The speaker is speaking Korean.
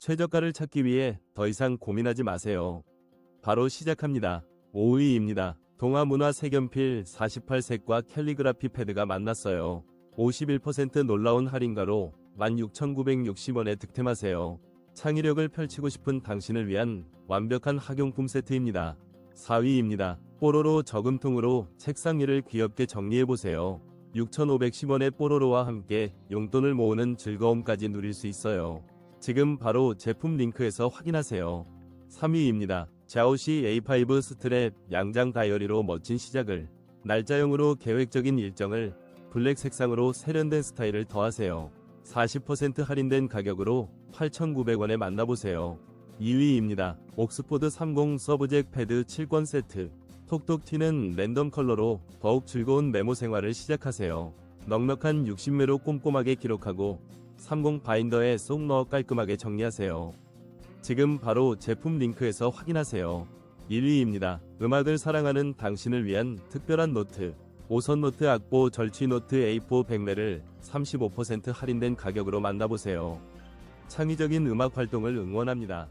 최저가를 찾기 위해 더 이상 고민하지 마세요. 바로 시작합니다. 5위입니다. 동아문화 색연필 48색과 캘리그라피 패드가 만났어요. 51% 놀라운 할인가로 16,960원에 득템하세요. 창의력을 펼치고 싶은 당신을 위한 완벽한 학용품 세트입니다. 4위입니다. 뽀로로 저금통으로 책상 위를 귀엽게 정리해보세요. 6,510원의 뽀로로와 함께 용돈을 모으는 즐거움까지 누릴 수 있어요. 지금 바로 제품 링크에서 확인하세요. 3위입니다. 자오시 A5 스트랩 양장 다이어리로 멋진 시작을 날짜형으로 계획적인 일정을 블랙 색상으로 세련된 스타일을 더하세요. 40% 할인된 가격으로 8,900원에 만나보세요. 2위입니다. 옥스포드 30 서브젝 패드 7권 세트. 톡톡 튀는 랜덤 컬러로 더욱 즐거운 메모 생활을 시작하세요. 넉넉한 60매로 꼼꼼하게 기록하고 30 바인더에 쏙 넣어 깔끔하게 정리하세요. 지금 바로 제품 링크에서 확인하세요. 1위입니다. 음악을 사랑하는 당신을 위한 특별한 노트. 5선 노트 악보 절취 노트 A4 백매를 35% 할인된 가격으로 만나보세요. 창의적인 음악 활동을 응원합니다.